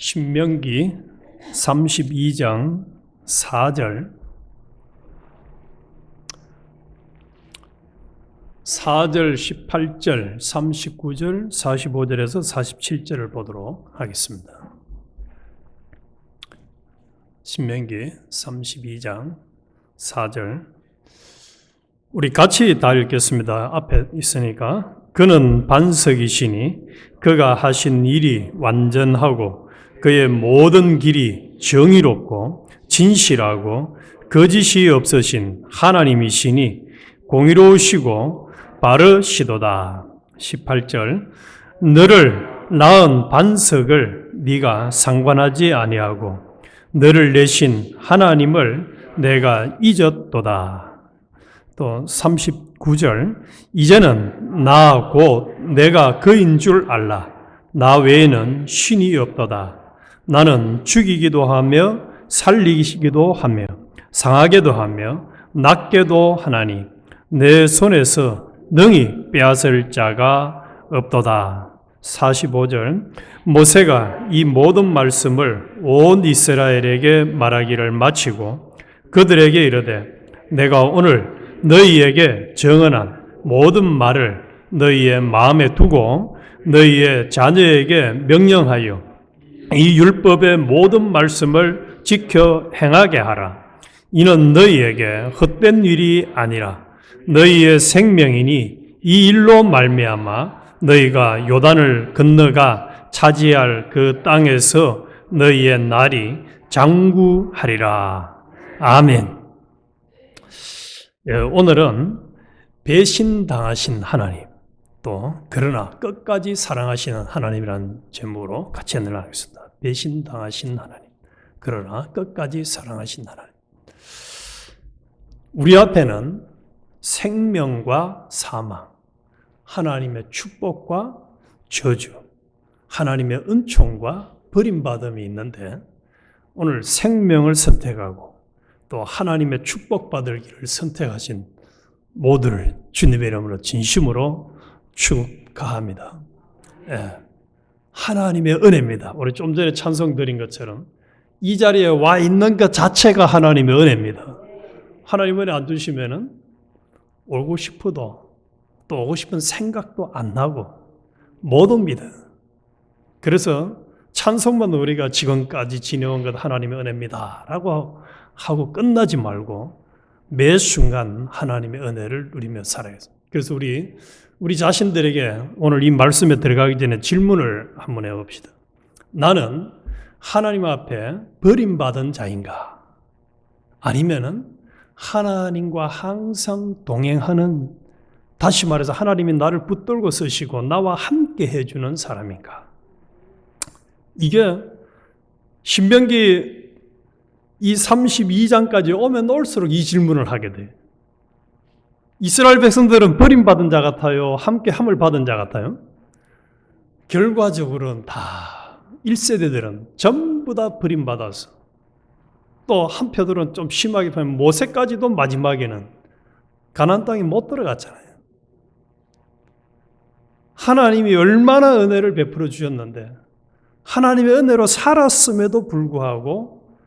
신명기 32장 4절 4절, 18절, 39절, 45절에서 47절을 보도록 하겠습니다. 신명기 32장 4절 우리 같이 다 읽겠습니다. 앞에 있으니까 그는 반석이시니 그가 하신 일이 완전하고 그의 모든 길이 정의롭고 진실하고 거짓이 없으신 하나님이시니 공의로우시고 바르시도다. 18절 너를 낳은 반석을 네가 상관하지 아니하고 너를 내신 하나님을 내가 잊었도다. 또 39절 이제는 나 곧 내가 그인 줄 알라. 나 외에는 신이 없도다. 나는 죽이기도 하며 살리기도 하며 상하게도 하며 낫게도 하나니 내 손에서 능히 빼앗을 자가 없도다. 45절 모세가 이 모든 말씀을 온 이스라엘에게 말하기를 마치고 그들에게 이르되 내가 오늘 너희에게 정언한 모든 말을 너희의 마음에 두고 너희의 자녀에게 명령하여 이 율법의 모든 말씀을 지켜 행하게 하라. 이는 너희에게 헛된 일이 아니라 너희의 생명이니 이 일로 말미암아 너희가 요단을 건너가 차지할 그 땅에서 너희의 날이 장구하리라. 아멘. 예, 오늘은 배신당하신 하나님, 또 그러나 끝까지 사랑하시는 하나님이라는 제목으로 같이 나누겠습니다. 배신당하신 하나님, 그러나 끝까지 사랑하신 하나님. 우리 앞에는 생명과 사망, 하나님의 축복과 저주, 하나님의 은총과 버림받음이 있는데 오늘 생명을 선택하고 또 하나님의 축복받을 길을 선택하신 모두를 주님의 이름으로 진심으로 축하합니다. 예. 하나님의 은혜입니다. 우리 좀 전에 찬송 드린 것처럼 이 자리에 와 있는 것 자체가 하나님의 은혜입니다. 하나님 은혜 안 주시면은 오고 싶어도 또 오고 싶은 생각도 안 나고 못 옵니다. 그래서 찬송만 우리가 지금까지 지내온 것 하나님의 은혜입니다. 라고 하고 끝나지 말고 매 순간 하나님의 은혜를 누리며 살아야 돼. 그래서 우리 우리 자신들에게 오늘 이 말씀에 들어가기 전에 질문을 한번 해봅시다. 나는 하나님 앞에 버림받은 자인가? 아니면은 하나님과 항상 동행하는 다시 말해서 하나님이 나를 붙들고 쓰시고 나와 함께 해주는 사람인가? 이게 신명기 이 32장까지 오면 올수록 이 질문을 하게 돼. 이스라엘 백성들은 버림받은 자 같아요? 함께 함을 받은 자 같아요? 결과적으로는 다 1세대들은 전부 다 버림받아서 또 한편으로는 좀 심하게 보면 모세까지도 마지막에는 가나안 땅에 못 들어갔잖아요. 하나님이 얼마나 은혜를 베풀어 주셨는데 하나님의 은혜로 살았음에도 불구하고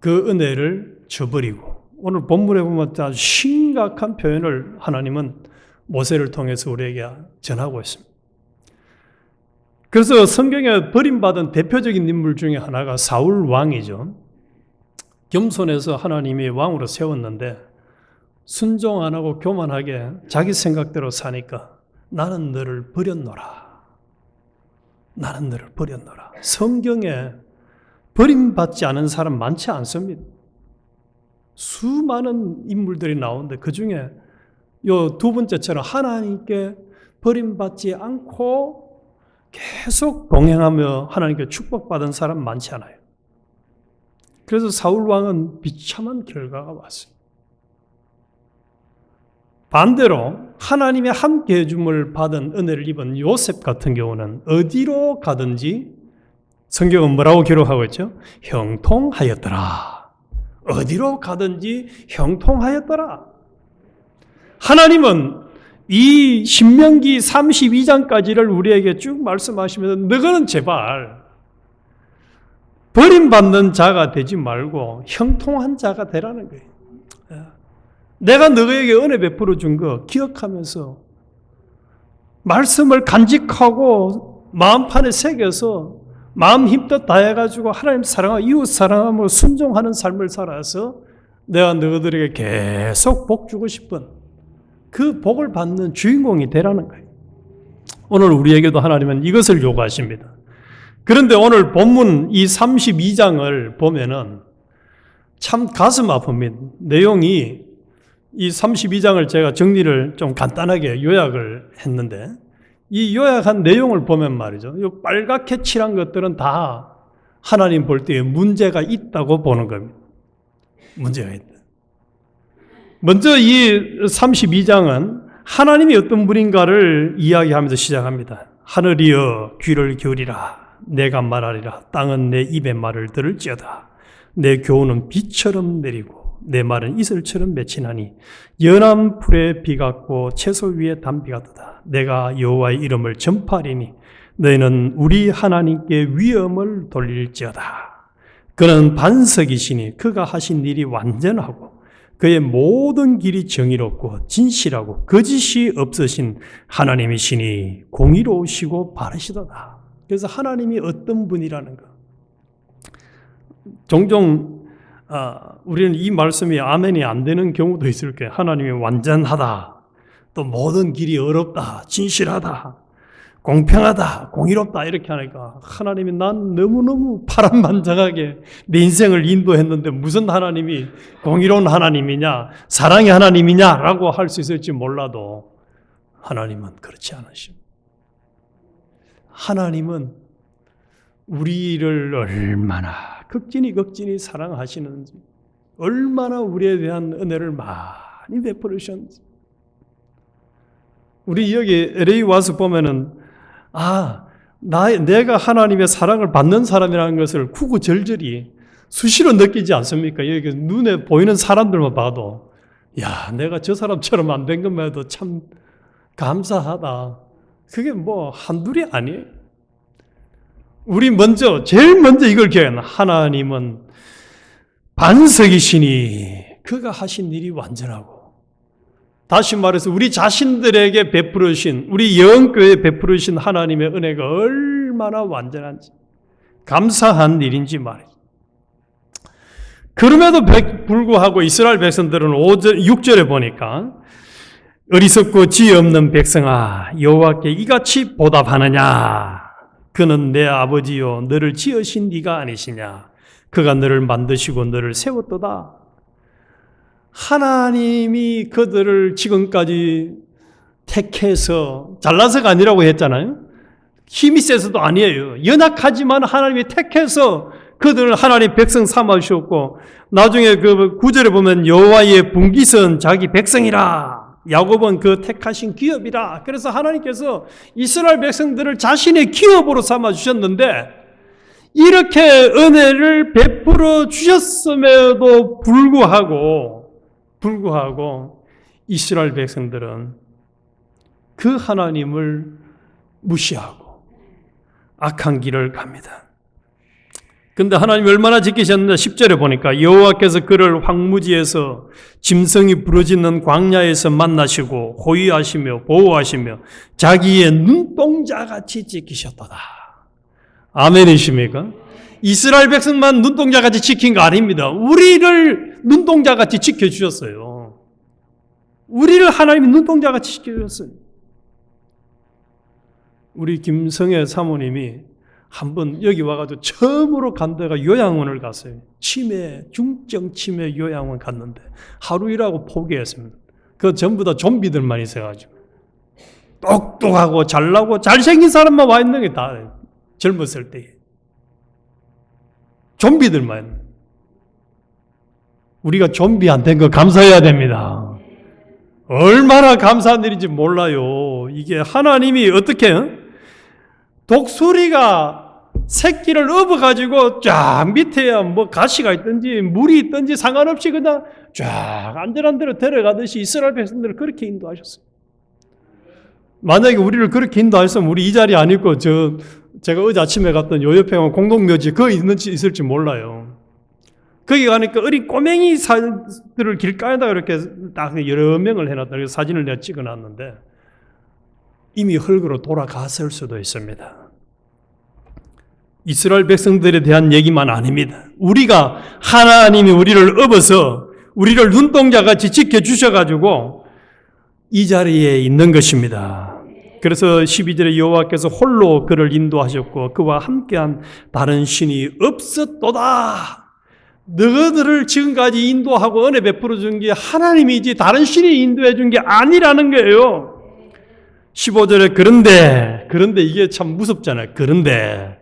그 은혜를 저버리고 오늘 본문에 보면 아주 심각한 표현을 하나님은 모세를 통해서 우리에게 전하고 있습니다. 그래서 성경에 버림받은 대표적인 인물 중에 하나가 사울 왕이죠. 겸손해서 하나님이 왕으로 세웠는데 순종 안 하고 교만하게 자기 생각대로 사니까 나는 너를 버렸노라. 나는 너를 버렸노라. 성경에 버림받지 않은 사람 많지 않습니다. 수많은 인물들이 나오는데 그 중에 요 두 번째처럼 하나님께 버림받지 않고 계속 동행하며 하나님께 축복받은 사람 많지 않아요. 그래서 사울 왕은 비참한 결과가 왔어요. 반대로 하나님의 함께 해줌을 받은 은혜를 입은 요셉 같은 경우는 어디로 가든지 성경은 뭐라고 기록하고 있죠? 형통하였더라. 어디로 가든지 형통하였더라. 하나님은 이 신명기 32장까지를 우리에게 쭉 말씀하시면서 너희는 제발 버림받는 자가 되지 말고 형통한 자가 되라는 거예요. 예. 내가 너에게 은혜 베풀어 준 거 기억하면서 말씀을 간직하고 마음판에 새겨서 마음 힘껏 다해가지고 하나님 사랑하고 이웃 사랑하며 순종하는 삶을 살아서 내가 너희들에게 계속 복 주고 싶은 그 복을 받는 주인공이 되라는 거예요. 오늘 우리에게도 하나님은 이것을 요구하십니다. 그런데 오늘 본문 이 32장을 보면은 참 가슴 아픕니다. 내용이 이 32장을 제가 정리를 좀 간단하게 요약을 했는데 이 요약한 내용을 보면 말이죠. 이 빨갛게 칠한 것들은 다 하나님 볼 때에 문제가 있다고 보는 겁니다. 문제가 있다. 먼저 이 32장은 하나님이 어떤 분인가를 이야기하면서 시작합니다. 하늘이여 귀를 기울이라 내가 말하리라 땅은 내 입의 말을 들을지어다 내 교훈은 비처럼 내리고 내 말은 이슬처럼 맺히나니 연한 풀에 비 같고 채소 위에 담비 같다 내가 여호와의 이름을 전파하리니 너희는 우리 하나님께 위엄을 돌릴지어다 그는 반석이시니 그가 하신 일이 완전하고 그의 모든 길이 정의롭고 진실하고 거짓이 없으신 하나님이시니 공의로우시고 바르시도다. 그래서 하나님이 어떤 분이라는 거. 종종 아, 우리는 이 말씀이 아멘이 안 되는 경우도 있을 거예요. 하나님이 완전하다. 또 모든 길이 어렵다. 진실하다. 공평하다, 공의롭다 이렇게 하니까 하나님이 난 너무너무 파란만장하게 내 인생을 인도했는데 무슨 하나님이 공의로운 하나님이냐, 사랑의 하나님이냐라고 할 수 있을지 몰라도 하나님은 그렇지 않으십니다. 하나님은 우리를 얼마나 극진히 극진히 사랑하시는지, 얼마나 우리에 대한 은혜를 많이 베풀으셨는지. 우리 여기 LA 와서 보면은 아, 나, 내가 하나님의 사랑을 받는 사람이라는 것을 구구절절히 수시로 느끼지 않습니까? 여기 눈에 보이는 사람들만 봐도, 야, 내가 저 사람처럼 안 된 것만 해도 참 감사하다. 그게 뭐 한둘이 아니에요. 우리 먼저, 제일 먼저 이걸 기억해야 하나님은 반석이시니 그가 하신 일이 완전하고, 다시 말해서 우리 자신들에게 베풀으신 우리 영교에 베풀으신 하나님의 은혜가 얼마나 완전한지 감사한 일인지 말이죠. 그럼에도 불구하고 이스라엘 백성들은 5절, 6절에 보니까 어리석고 지혜 없는 백성아 여호와께 이같이 보답하느냐 그는 내 아버지요 너를 지으신 네가 아니시냐 그가 너를 만드시고 너를 세웠도다 하나님이 그들을 지금까지 택해서 잘나서가 아니라고 했잖아요. 힘이 세서도 아니에요. 연약하지만 하나님이 택해서 그들을 하나님 백성 삼아 주셨고 나중에 그 구절에 보면 여호와의 분기선 자기 백성이라 야곱은 그 택하신 기업이라 그래서 하나님께서 이스라엘 백성들을 자신의 기업으로 삼아 주셨는데 이렇게 은혜를 베풀어 주셨음에도 불구하고 불구하고 이스라엘 백성들은 그 하나님을 무시하고 악한 길을 갑니다. 근데 하나님이 얼마나 지키셨는데 10절에 보니까 여호와께서 그를 황무지에서 짐승이 부러지는 광야에서 만나시고 호위하시며 보호하시며 자기의 눈동자같이 지키셨도다. 아멘이십니까? 이스라엘 백성만 눈동자같이 지킨 거 아닙니다. 우리를 눈동자같이 지켜주셨어요. 우리를 하나님이 눈동자같이 지켜주셨어요. 우리 김성애 사모님이 한번 여기 와가지고 처음으로 간 데가 요양원을 갔어요. 치매, 중증 치매 요양원 갔는데 하루 일하고 포기했습니다. 그 전부 다 좀비들만 있어가지고. 똑똑하고 잘나고 잘생긴 사람만 와 있는 게 다 젊었을 때에. 좀비들만. 우리가 좀비 안 된 거 감사해야 됩니다. 얼마나 감사한 일인지 몰라요. 이게 하나님이 어떻게 독수리가 새끼를 업어가지고 쫙 밑에 뭐 가시가 있든지 물이 있든지 상관없이 그냥 쫙 안전한 데로 데려가듯이 이스라엘 백성들을 그렇게 인도하셨어요. 만약에 우리를 그렇게 인도하셨으면 우리 이 자리 안 있고 저 제가 어제 아침에 갔던 요요평원 공동묘지 거기 있는지 있을지 몰라요. 거기 가니까 어린 꼬맹이 사들을 길가에다 이렇게 딱 여러 명을 해놨다. 사진을 내가 찍어놨는데 이미 흙으로 돌아갔을 수도 있습니다. 이스라엘 백성들에 대한 얘기만 아닙니다. 우리가 하나님이 우리를 업어서 우리를 눈동자같이 지켜주셔가지고 이 자리에 있는 것입니다. 그래서 12절에 여호와께서 홀로 그를 인도하셨고 그와 함께한 다른 신이 없었도다. 너희들을 지금까지 인도하고 은혜 베풀어 준 게 하나님이지 다른 신이 인도해 준 게 아니라는 거예요. 15절에 그런데 그런데 이게 참 무섭잖아요. 그런데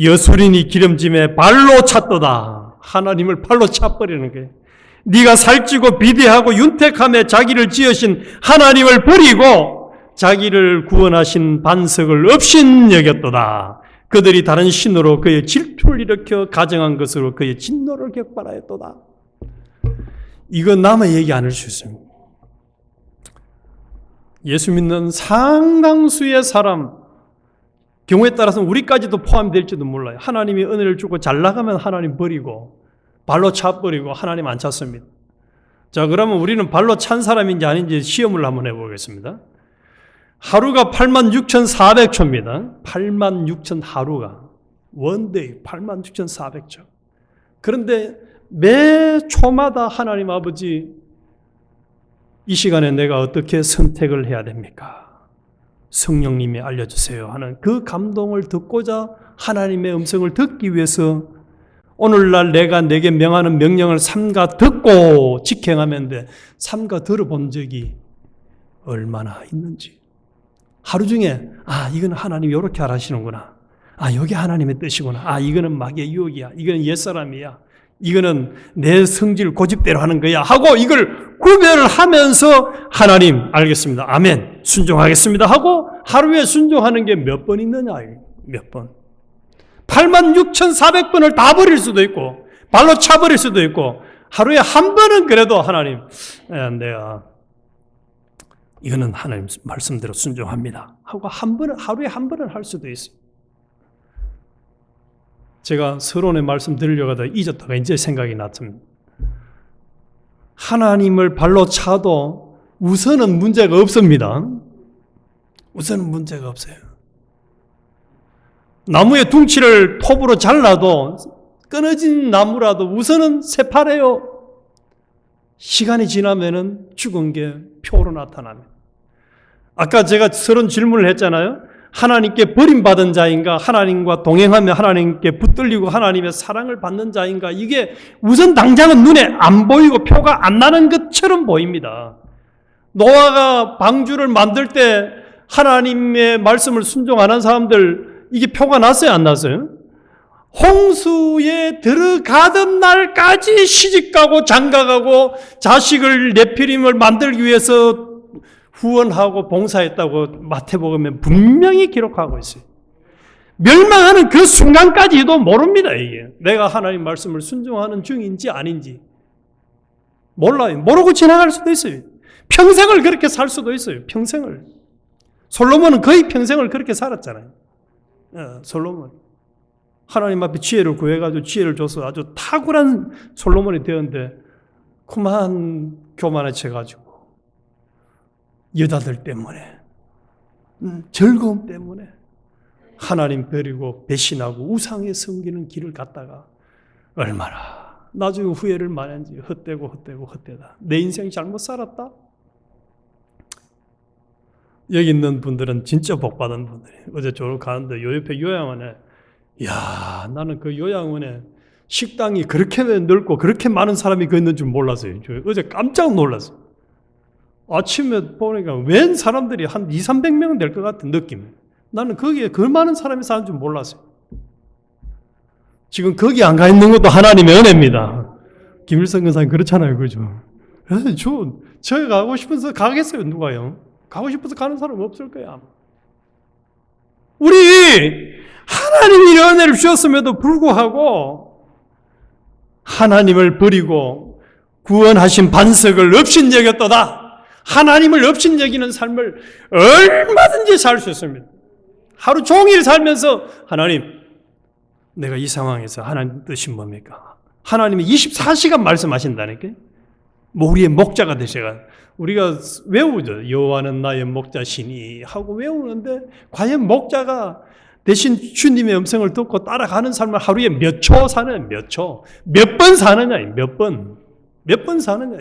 여수린이 기름짐에 발로 찼도다. 하나님을 발로 차버리는 거예요. 네가 살찌고 비대하고 윤택함에 자기를 지으신 하나님을 버리고 자기를 구원하신 반석을 없인 여겼도다. 그들이 다른 신으로 그의 질투를 일으켜 가정한 것으로 그의 진노를 격발하였도다. 이거 남의 얘기 아닐 수 있습니다. 예수 믿는 상당수의 사람, 경우에 따라서는 우리까지도 포함될지도 몰라요. 하나님이 은혜를 주고 잘 나가면 하나님 버리고 발로 차버리고 하나님 안 찾습니다. 자, 그러면 우리는 발로 찬 사람인지 아닌지 시험을 한번 해보겠습니다. 하루가 86,400초입니다. 86,000 하루가. 원데이 86,400초. 그런데 매 초마다 하나님 아버지 이 시간에 내가 어떻게 선택을 해야 됩니까? 성령님이 알려주세요 하는 그 감동을 듣고자 하나님의 음성을 듣기 위해서 오늘날 내가 내게 명하는 명령을 삼가 듣고 직행하면 돼. 삼가 들어본 적이 얼마나 있는지. 하루 중에 아 이건 하나님이 이렇게 하시는구나. 아 여기 하나님의 뜻이구나. 아 이거는 마귀의 유혹이야. 이거는 옛사람이야. 이거는 내 성질 고집대로 하는 거야. 하고 이걸 구별을 하면서 하나님 알겠습니다. 아멘. 순종하겠습니다. 하고 하루에 순종하는 게 몇 번 있느냐. 몇 번. 86,400번을 다 버릴 수도 있고 발로 차 버릴 수도 있고 하루에 한 번은 그래도 하나님 에, 내가 이거는 하나님 말씀대로 순종합니다. 하고 한 번은 하루에 한 번은 할 수도 있어요. 제가 서론의 말씀 드리려고 하다 잊었다가 이제 생각이 났습니다. 하나님을 발로 차도 우선은 문제가 없습니다. 우선은 문제가 없어요. 나무의 둥치를 톱으로 잘라도 끊어진 나무라도 우선은 새파래요. 시간이 지나면은 죽은 게 표로 나타납니다. 아까 제가 서론 질문을 했잖아요. 하나님께 버림받은 자인가? 하나님과 동행하며 하나님께 붙들리고 하나님의 사랑을 받는 자인가? 이게 우선 당장은 눈에 안 보이고 표가 안 나는 것처럼 보입니다. 노아가 방주를 만들 때 하나님의 말씀을 순종 안 한 사람들 이게 표가 났어요? 안 났어요? 홍수에 들어가던 날까지 시집가고 장가가고 자식을 내피림을 만들기 위해서 후원하고 봉사했다고 마태복음에 분명히 기록하고 있어요. 멸망하는 그 순간까지도 모릅니다, 이게. 내가 하나님 말씀을 순종하는 중인지 아닌지. 몰라요. 모르고 지나갈 수도 있어요. 평생을 그렇게 살 수도 있어요. 평생을. 솔로몬은 거의 평생을 그렇게 살았잖아요. 어, 솔로몬. 하나님 앞에 지혜를 구해가지고 지혜를 줘서 아주 탁월한 솔로몬이 되었는데, 그만 교만해져가지고. 여자들 때문에, 음, 즐거움 때문에 하나님 버리고 배신하고 우상에 섬기는 길을 갔다가 얼마나 나중에 후회를 많이 한지 헛되고 헛되고 헛되다. 내 인생 잘못 살았다? 여기 있는 분들은 진짜 복 받은 분들이 어제 저를 가는데 요 옆에 요양원에 야 나는 그 요양원에 식당이 그렇게 넓고 그렇게 많은 사람이 그 있는 줄 몰랐어요. 저 어제 깜짝 놀랐어요. 아침에 보니까 웬 사람들이 한 2, 300명은 될것 같은 느낌. 나는 거기에 그 많은 사람이 사는 줄 몰랐어요. 지금 거기 안 가 있는 것도 하나님의 은혜입니다. 김일성 근사님 그렇잖아요. 그죠? 그래서 저, 저 가고 싶어서 가겠어요. 누가요? 가고 싶어서 가는 사람 없을 거야. 우리 하나님이 은혜를 주셨음에도 불구하고 하나님을 버리고 구원하신 반석을 없인 여겼도다. 하나님을 없인 여기는 삶을 얼마든지 살 수 있습니다. 하루 종일 살면서 하나님, 내가 이 상황에서 하나님 뜻이 뭡니까? 하나님이 24시간 말씀하신다니까? 뭐 우리의 목자가 되셔가 우리가 외우죠. 여호와는 나의 목자시니 하고 외우는데 과연 목자가 대신 주님의 음성을 듣고 따라가는 삶을 하루에 몇 초 사는 몇 초, 몇 번 사느냐, 몇 번, 몇 번 사느냐.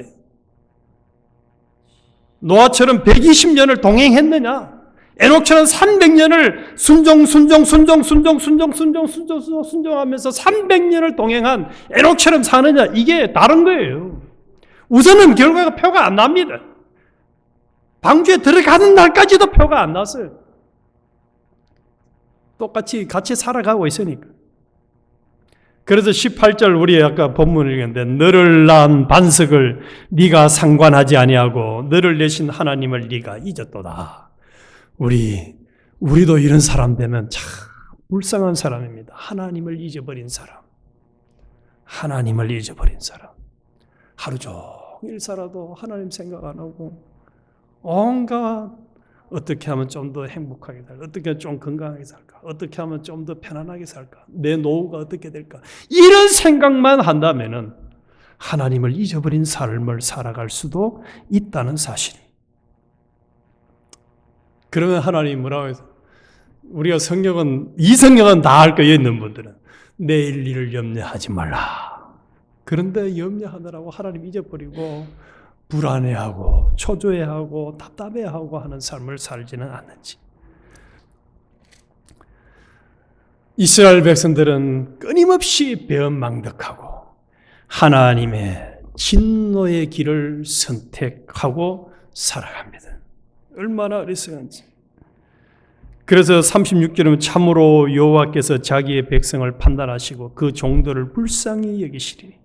노아처럼 120년을 동행했느냐? 에녹처럼 300년을 순종, 순종, 순종, 순종, 순종, 순종, 순종, 순종, 순종하면서 300년을 동행한 에녹처럼 사느냐? 이게 다른 거예요. 우선은 결과가 표가 안 납니다. 방주에 들어가는 날까지도 표가 안 났어요. 똑같이 같이 살아가고 있으니까. 그래서 18절 우리 아까 본문을 읽었는데 너를 낳은 반석을 네가 상관하지 아니하고 너를 내신 하나님을 네가 잊었도다. 우리 우리도 이런 사람 되면 참 불쌍한 사람입니다. 하나님을 잊어버린 사람. 하나님을 잊어버린 사람. 하루 종일 살아도 하나님 생각 안 하고 온갖 어떻게 하면 좀 더 행복하게 살까? 어떻게 좀 건강하게 살까? 어떻게 하면 좀 더 편안하게 살까? 내 노후가 어떻게 될까? 이런 생각만 한다면은 하나님을 잊어버린 삶을 살아갈 수도 있다는 사실. 그러면 하나님이 뭐라고 해서 우리가 성경은 이 성경은 다 할 거예요 있는 분들은 내일 일을 염려하지 말라. 그런데 염려하느라고 하나님 잊어버리고 불안해하고 초조해하고 답답해하고 하는 삶을 살지는 않는지. 이스라엘 백성들은 끊임없이 배은망덕하고 하나님의 진노의 길을 선택하고 살아갑니다. 얼마나 어리석은지. 그래서 36절은 참으로 여호와께서 자기의 백성을 판단하시고 그 종들을 불쌍히 여기시리니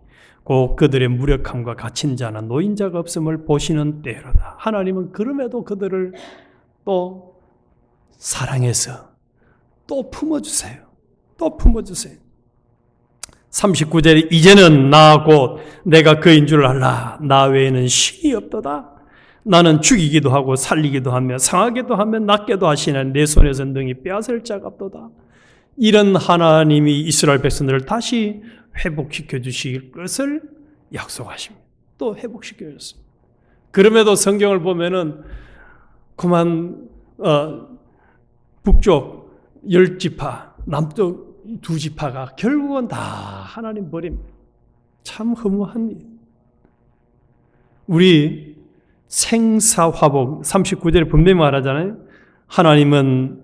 곧 그들의 무력함과 갇힌 자나 노인자가 없음을 보시는 때로다. 하나님은 그럼에도 그들을 또 사랑해서 또 품어주세요. 또 품어주세요. 39절에 이제는 나 곧 내가 그인 줄 알라. 나 외에는 신이 없도다. 나는 죽이기도 하고 살리기도 하며 상하게도 하며 낫게도 하시는 내 손에서 능히 빼앗을 자가 없도다. 이런 하나님이 이스라엘 백성들을 다시 회복시켜 주실 것을 약속하십니다. 또 회복시켜 줬습니다. 그럼에도 성경을 보면은 그만 어, 북쪽 열 지파, 남쪽 두 지파가 결국은 다 하나님 버립니다. 참 허무한 일. 우리 생사화복 39절에 분명히 말하잖아요. 하나님은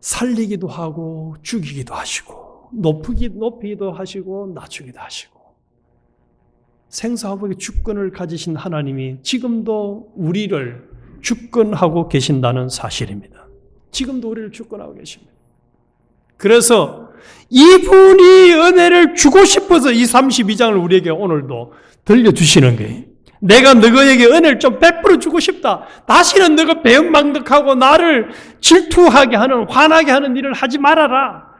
살리기도 하고 죽이기도 하시고 높이기, 높이기도 하시고 낮추기도 하시고 생사화복의 주권을 가지신 하나님이 지금도 우리를 주권하고 계신다는 사실입니다. 지금도 우리를 주권하고 계십니다. 그래서 이분이 은혜를 주고 싶어서 이 32장을 우리에게 오늘도 들려주시는 거예요. 내가 너희에게 은혜를 좀 베풀어 주고 싶다. 다시는 너가 배은망덕하고 나를 질투하게 하는, 화나게 하는 일을 하지 말아라.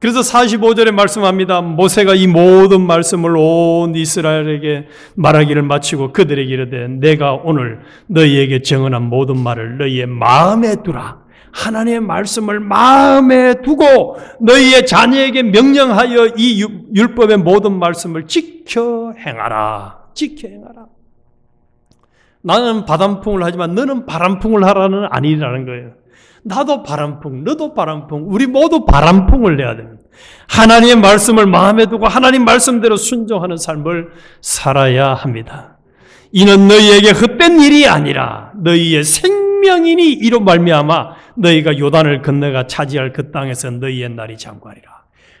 그래서 45절에 말씀합니다. 모세가 이 모든 말씀을 온 이스라엘에게 말하기를 마치고 그들에게 이르되 내가 오늘 너희에게 정언한 모든 말을 너희의 마음에 두라. 하나님의 말씀을 마음에 두고 너희의 자녀에게 명령하여 이 율법의 모든 말씀을 지켜 행하라. 지켜 행하라. 나는 바람풍을 하지만 너는 바람풍을 하라는 아니라는 거예요. 나도 바람풍, 너도 바람풍, 우리 모두 바람풍을 내야 됩니다. 하나님의 말씀을 마음에 두고 하나님 말씀대로 순종하는 삶을 살아야 합니다. 이는 너희에게 헛된 일이 아니라 너희의 생명이니 이로 말미암아 너희가 요단을 건너가 차지할 그 땅에서 너희의 날이 장관이라.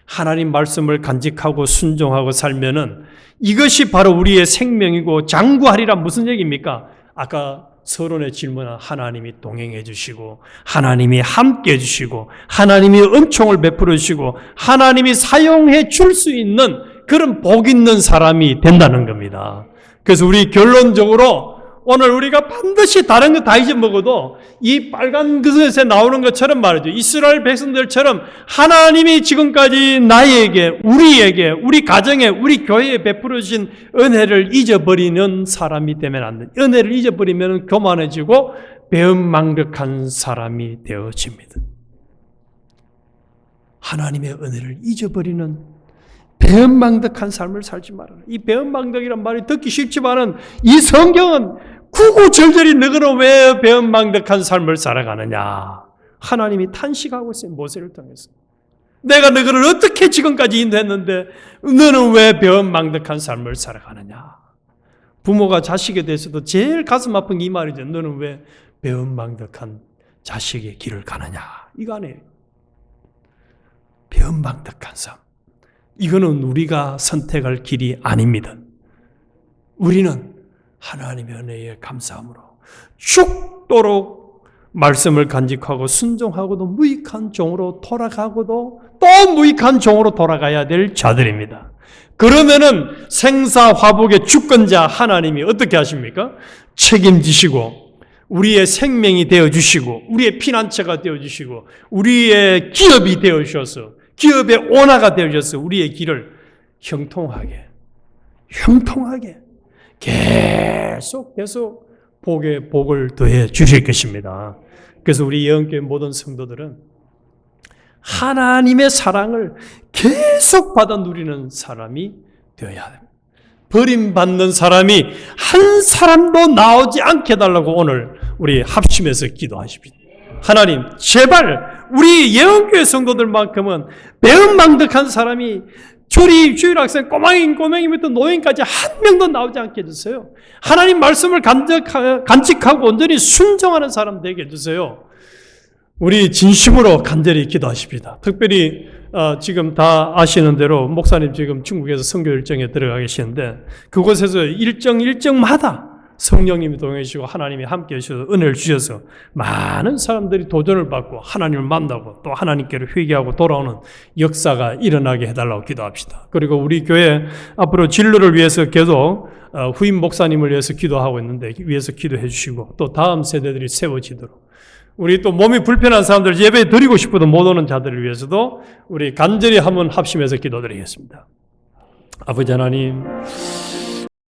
하나님 말씀을 간직하고 순종하고 살면은 이것이 바로 우리의 생명이고 장구하리라 무슨 얘기입니까? 아까 서론의 질문은 하나님이 동행해 주시고 하나님이 함께 해 주시고 하나님이 은총을 베풀어 주시고 하나님이 사용해 줄 수 있는 그런 복 있는 사람이 된다는 겁니다. 그래서 우리 결론적으로 오늘 우리가 반드시 다른 거 다 잊어먹어도 이 빨간 그릇에 나오는 것처럼 말이죠. 이스라엘 백성들처럼 하나님이 지금까지 나에게, 우리에게, 우리 가정에, 우리 교회에 베풀어 주신 은혜를 잊어버리는 사람이 되면 안 돼. 은혜를 잊어버리면 교만해지고 배은망덕한 사람이 되어집니다. 하나님의 은혜를 잊어버리는 배은망덕한 삶을 살지 말아라. 이 배은망덕이란 말이 듣기 쉽지만은 이 성경은 구구절절히 너희는 왜 배은망덕한 삶을 살아가느냐. 하나님이 탄식하고 있어요. 모세를 통해서. 내가 너희를 어떻게 지금까지 인도했는데 너는 왜 배은망덕한 삶을 살아가느냐. 부모가 자식에 대해서도 제일 가슴 아픈 이 말이죠. 너는 왜 배은망덕한 자식의 길을 가느냐. 이거 아니에요. 배은망덕한 삶. 이거는 우리가 선택할 길이 아닙니다. 우리는 하나님의 은혜에 감사함으로 죽도록 말씀을 간직하고 순종하고도 무익한 종으로 돌아가고도 또 무익한 종으로 돌아가야 될 자들입니다. 그러면은 생사화복의 주권자 하나님이 어떻게 하십니까? 책임지시고 우리의 생명이 되어 주시고 우리의 피난처가 되어 주시고 우리의 기업이 되어 주셔서 기업의 원화가 되어 주셔서 우리의 길을 형통하게 형통하게 계속 계속 복에 복을 더해 주실 것입니다. 그래서 우리 예언교회 모든 성도들은 하나님의 사랑을 계속 받아 누리는 사람이 되어야 합니다. 버림받는 사람이 한 사람도 나오지 않게 해달라고 오늘 우리 합심해서 기도하십시오. 하나님, 제발 우리 예언교회 성도들만큼은 배은망덕한 사람이 주리 주일 학생 꼬맹이 꼬맹이부터 노인까지 한 명도 나오지 않게 해주세요. 하나님 말씀을 간직하, 간직하고 온전히 순종하는 사람 되게 해주세요. 우리 진심으로 간절히 기도하십니다. 특별히 어, 지금 다 아시는 대로 목사님 지금 중국에서 선교 일정에 들어가 계시는데 그곳에서 일정 일정마다 성령님이 동행하시고 하나님이 함께 하셔서 은혜를 주셔서 많은 사람들이 도전을 받고 하나님을 만나고 또 하나님께로 회개하고 돌아오는 역사가 일어나게 해달라고 기도합시다. 그리고 우리 교회 앞으로 진로를 위해서 계속 어, 후임 목사님을 위해서 기도하고 있는데 위해서 기도해 주시고 또 다음 세대들이 세워지도록 우리 또 몸이 불편한 사람들 예배 드리고 싶어도 못 오는 자들을 위해서도 우리 간절히 한번 합심해서 기도드리겠습니다. 아버지 하나님,